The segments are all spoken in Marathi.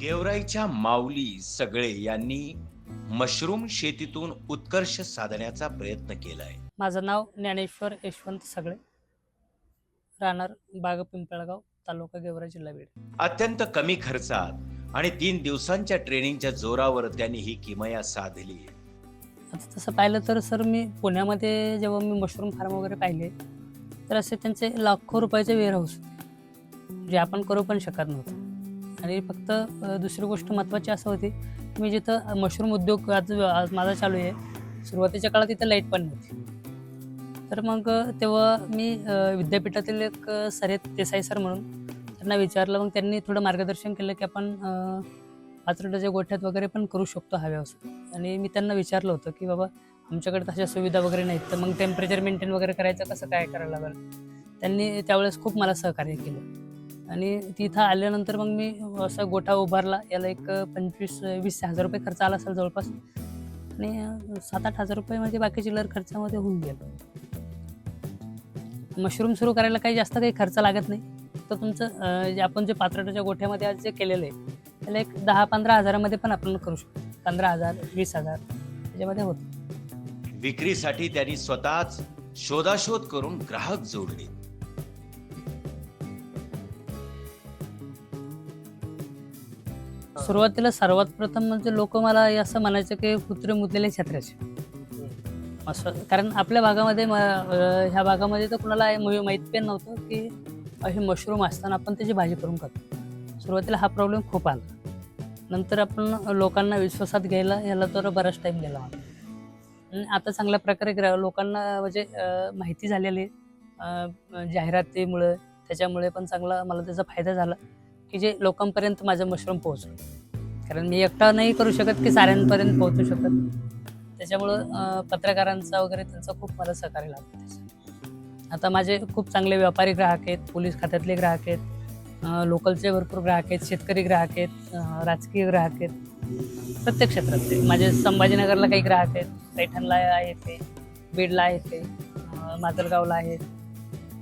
गेवराईच्या माऊली सगळे यांनी मशरूम शेतीतून उत्कर्ष साधण्याचा प्रयत्न केलाय. माझं नाव ज्ञानेश्वर यशवंत सगळे. राहणार बाग पिंपळगाव तालुका गेवरा जिल्हा बीड. अत्यंत कमी खर्चात आणि तीन दिवसांच्या ट्रेनिंगच्या जोरावर त्यांनी ही किमया साधली. आता तसं पाहिलं तर सर मी पुण्यामध्ये जेव्हा मी मशरूम फार्म वगैरे पाहिले तर असे त्यांचे लाखो रुपयाचे वेअरहाऊस जे आपण करू पण शकत नव्हतो. आणि फक्त दुसरी गोष्ट महत्त्वाची असं होती मी जिथं मशरूम उद्योग आज आज माझा चालू आहे सुरुवातीच्या काळात तिथं लाइट पण नव्हती. तर मग तेव्हा मी विद्यापीठातील एक सर आहेत देसाई सर म्हणून त्यांना विचारलं मग त्यांनी थोडं मार्गदर्शन केलं की आपण अ, गोठ्यात वगैरे पण करू शकतो हा व्यवसाय आणि मी त्यांना विचारलं होतं की बाबा आमच्याकडे तशा सुविधा वगैरे नाहीत तर मग टेम्परेचर मेंटेन वगैरे करायचं कसं काय करायला लागेल त्यांनी त्यावेळेस खूप मला सहकार्य केलं. आणि तिथं आल्यानंतर मग मी असा गोठा उभारला. याला एक पंचवीस वीस हजार रुपये खर्च आला असेल जवळपास. आणि सात आठ हजार रुपये माझे बाकी चिल्लर खर्चामध्ये होऊन गेलं. मशरूम सुरू करायला काही जास्त काही खर्च लागत नाही. तर तुमचं जे आपण जे पात्रटाच्या गोठ्यामध्ये आज जे केलेलं आहे त्याला एक दहा पंधरा हजारामध्ये पण आपण करू शकतो. पंधरा हजार वीस हजार त्याच्यामध्ये होतं. विक्रीसाठी त्यांनी स्वतःच शोधाशोध करून ग्राहक जोडले. सुरुवातीला सर्वात प्रथम म्हणजे लोक मला असं म्हणायचं की कुत्रे मुतलेले छत्र्याचे. असं कारण आपल्या भागामध्ये म- ह्या भागामध्ये तर कुणाला माहीत पण नव्हतं की असे मशरूम असताना आपण त्याची भाजी करून खातो. सुरुवातीला हा प्रॉब्लेम खूप आला. नंतर आपण लोकांना विश्वासात घ्यायला याला तर बराच टाईम गेला आता चांगल्या प्रकारे ग्रा लोकांना म्हणजे माहिती झालेली आहे. जाहिरातीमुळं त्याच्यामुळे पण चांगला मला त्याचा फायदा झाला की जे लोकांपर्यंत माझं मशरूम पोहोचलं. कारण मी एकटा नाही करू शकत की साऱ्यांपर्यंत पोहोचू शकत. त्याच्यामुळं पत्रकारांचा वगैरे त्यांचा खूप मला सहकार्य लाभलं आता माझे खूप चांगले व्यापारी ग्राहक आहेत पोलीस खात्यातले ग्राहक आहेत लोकलचे भरपूर ग्राहक आहेत शेतकरी ग्राहक आहेत राजकीय ग्राहक आहेत. प्रत्येक क्षेत्रातले माझे संभाजीनगरला काही ग्राहक आहेत पैठणला आहेत ते बीडला आहेत ते माजलगावला आहेत.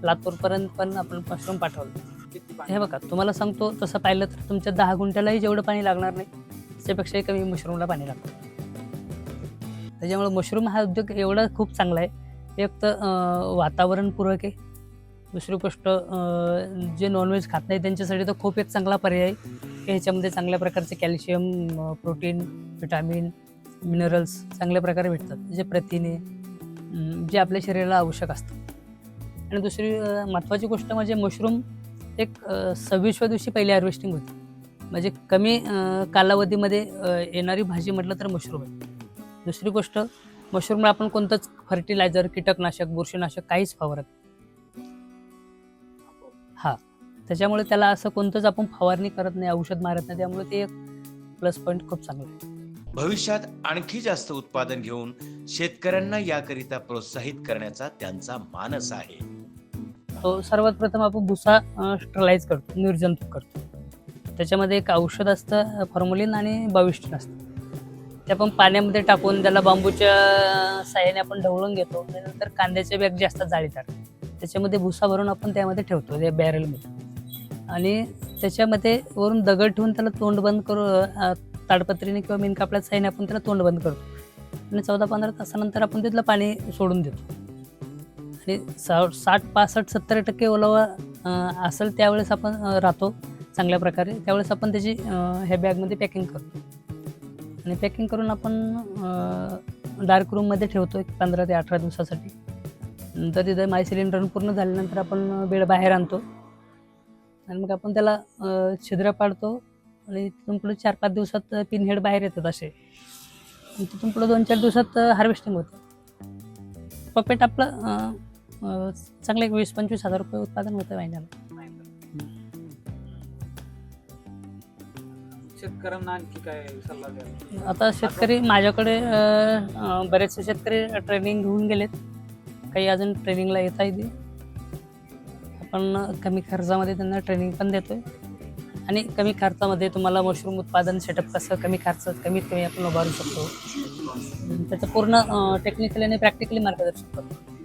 लातूरपर्यंत पण आपण मशरूम पाठवलं. हे बघा तुम्हाला सांगतो तसं पाहिलं तर तुमच्या दहा गुंठ्यालाही जेवढं पाणी लागणार नाही त्याच्यापेक्षाही कमी मशरूमला पाणी लागतं. त्याच्यामुळे मशरूम हा उद्योग एवढा खूप चांगला आहे. एक तर वातावरणपूरक आहे. दुसरी गोष्ट जे नॉनव्हेज खात नाही त्यांच्यासाठी तर खूप एक चांगला पर्याय आहे. की ह्याच्यामध्ये चांगल्या प्रकारचे कॅल्शियम प्रोटीन विटॅमिन मिनरल्स चांगल्या प्रकारे भेटतात. जे प्रथिने जे आपल्या शरीराला आवश्यक असतं आणि दुसरी महत्त्वाची गोष्ट म्हणजे मशरूम एक सव्वीसव्या दिवशी पहिली हार्वेस्टिंग होती. म्हणजे कमी कालावधीमध्ये येणारी भाजी म्हटलं तर मशरूम आहे. दुसरी गोष्ट मशरूमला आपण कोणतंच फर्टिलायझर कीटकनाशक बुरशीनाशक काहीच फवारत नाही. हा. त्याच्यामुळे त्याला असं कोणतंच आपण फवारणी करत नाही औषध मारत नाही. त्यामुळे ते एक प्लस पॉईंट खूप चांगलं आहे. भविष्यात आणखी जास्त उत्पादन घेऊन शेतकऱ्यांना याकरिता प्रोत्साहित करण्याचा त्यांचा मानस आहे. तो सर्वात प्रथम आपण भुसा स्टरलाइज करतो निर्जंतुक करतो. त्याच्यामध्ये एक औषध असतं फॉर्मुलिन आणि बाविष्टीन असतं. ते आपण पाण्यामध्ये टाकून त्याला बांबूच्या साह्याने आपण ढवळून घेतो त्यानंतर कांद्याचे बॅग जे असतात जाळीदार त्याच्यामध्ये भुसा भरून आपण त्यामध्ये ठेवतो त्या बॅरलमध्ये आणि त्याच्यामध्ये वरून दगड ठेवून त्याला तोंड बंद करू ताडपत्रीने किंवा मेन कापडाच्या साह्याने आपण त्याला तोंड बंद करतो. आणि चौदा पंधरा तासानंतर आपण तिथलं पाणी सोडून देतो. आणि सा साठ पासष्ट सत्तर टक्के ओलावा असेल त्यावेळेस आपण राहतो चांगल्या प्रकारे. त्यावेळेस आपण त्याची ह्या बॅगमध्ये पॅकिंग करतो. आणि पॅकिंग करून आपण डार्क रूममध्ये ठेवतो एक पंधरा ते अठरा दिवसासाठी. नंतर तिथं माय सिलेंडर पूर्ण झाल्यानंतर आपण बेड बाहेर आणतो. आणि मग आपण त्याला छिद्र पाडतो आणि तिथून पुढे चार पाच दिवसात पिन हेड बाहेर येतात असे. तिथून पुढे दोन चार दिवसात हार्वेस्टिंग होतं. पपेट आपलं चांगलं एक वीस पंचवीस हजार रुपये उत्पादन होतं महिन्याला शेतकऱ्यांना आणखी काय सल्ला द्याल? आता शेतकरी माझ्याकडे अं, बरेचसे शेतकरी ट्रेनिंग घेऊन गेलेत. काही अजून ट्रेनिंगला येत आहे आपण कमी खर्चामध्ये त्यांना ट्रेनिंग पण देतोय. आणि कमी खर्चामध्ये तुम्हाला मशरूम उत्पादन सेटअप कसं कमी खर्चात कमीत कमी आपण उभारू शकतो. त्याचं पूर्ण टेक्निकली आणि प्रॅक्टिकली मार्गदर्शन करतो.